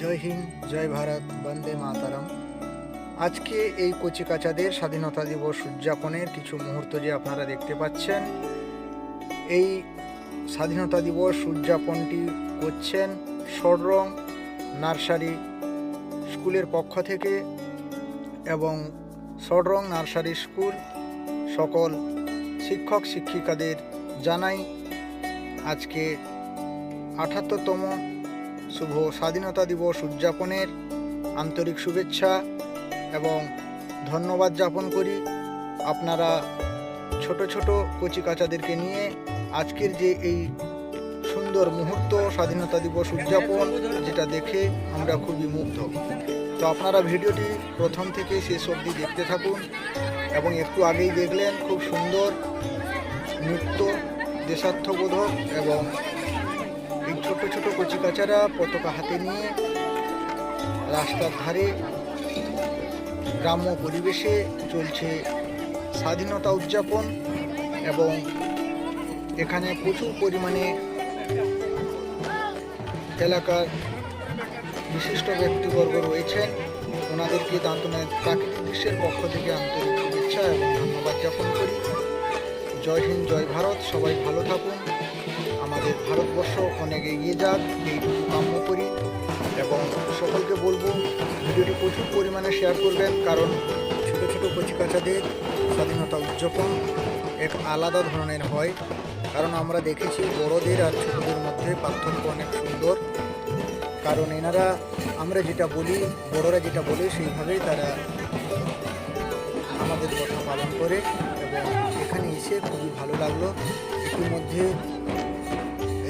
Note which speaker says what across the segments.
Speaker 1: জয় হিন্দ, জয় ভারত, বন্দে মাতারাম। আজকে এই কচিকাচাদের স্বাধীনতা দিবস উদযাপনের কিছু মুহূর্ত যে আপনারা দেখতে পাচ্ছেন, এই স্বাধীনতা দিবস উদযাপনটি করছেন সররং নার্সারি স্কুলের পক্ষ থেকে এবং সররং নার্সারি স্কুল সকল শিক্ষক শিক্ষিকাদের জানাই আজকে আঠাত্তরতম শুভ স্বাধীনতা দিবস উদযাপনের আন্তরিক শুভেচ্ছা এবং ধন্যবাদ জ্ঞাপন করি। আপনারা ছোট ছোট কচিকাচাদেরকে নিয়ে আজকের যে এই সুন্দর মুহূর্ত স্বাধীনতা দিবস উদযাপন, যেটা দেখে আমরা খুবই মুগ্ধ। তো আপনারা ভিডিওটি প্রথম থেকে শেষ অবধি দেখতে থাকুন এবং একটু আগেই দেখলেন, খুব সুন্দর নৃত্য, দেশাত্মবোধক এবং ছোট ছোট কচিকাচারা পতাকা হাতে নিয়ে রাস্তার ধারে গ্রাম্য পরিবেশে চলছে স্বাধীনতা উদযাপন এবং এখানে প্রচুর পরিমাণে এলাকার বিশিষ্ট ব্যক্তিবর্গ রয়েছেন। ওনাদেরকে দান্তনের প্রাকৃতিক দৃশ্যের পক্ষ থেকে আন্তরিক শুভেচ্ছা এবং ধন্যবাদ জ্ঞাপন করি। জয় হিন্দ, জয় ভারত, সবাই ভালো থাকুন। আমাদের ভারতবর্ষ অনেক এগিয়ে যাক এইটুকু কাম্য করি এবং সকলকে বলব, ভিডিওটি প্রচুর পরিমাণে শেয়ার করবেন কারণ ছোটো ছোটো কচিকাচাদের স্বাধীনতা উদযাপন এক আলাদা ধরনের হয়। কারণ আমরা দেখেছি বড়দের আর ছোটদের মধ্যে পার্থক্য অনেক সুন্দর। কারণ এনারা, আমরা যেটা বলি, বড়রা যেটা বলে, সেইভাবেই তারা আমাদের কথা পালন করে এবং এখানে এসে খুবই ভালো লাগল। ইতিমধ্যে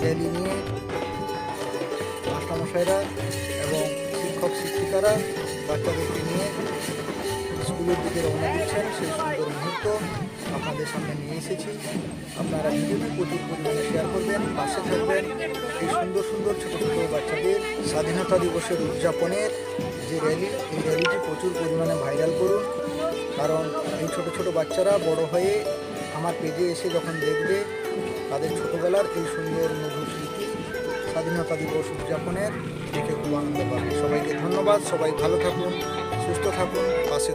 Speaker 1: র্যালি নিয়ে মাস্টারমশাইরা এবং শিক্ষক শিক্ষিকারা বাচ্চাদেরকে নিয়ে স্কুলের দিকে রওনা দিচ্ছেন। সেই সুন্দর মুহূর্ত আপনাদের সামনে নিয়ে এসেছি। আপনারা ভিডিওটি প্রচুর পরিমাণে শেয়ার করবেন, পাশে থাকবেন এই সুন্দর সুন্দর ছোটো ছোটো বাচ্চাদের স্বাধীনতা দিবসের উদযাপনের যে র্যালি এই র্যালিটি প্রচুর পরিমাণে ভাইরাল করুন। কারণ এই ছোট ছোট বাচ্চারা বড় হয়ে আমার পেজে এসে যখন দেখবে ছোটবেলার এই সুন্দর মধুর স্মৃতি স্বাধীনতা দিবস উদযাপনের দেখে খুব আনন্দ পাবে সবাইকে ধন্যবাদ। সবাই ভালো থাকুন, সুস্থ থাকুন, পাশে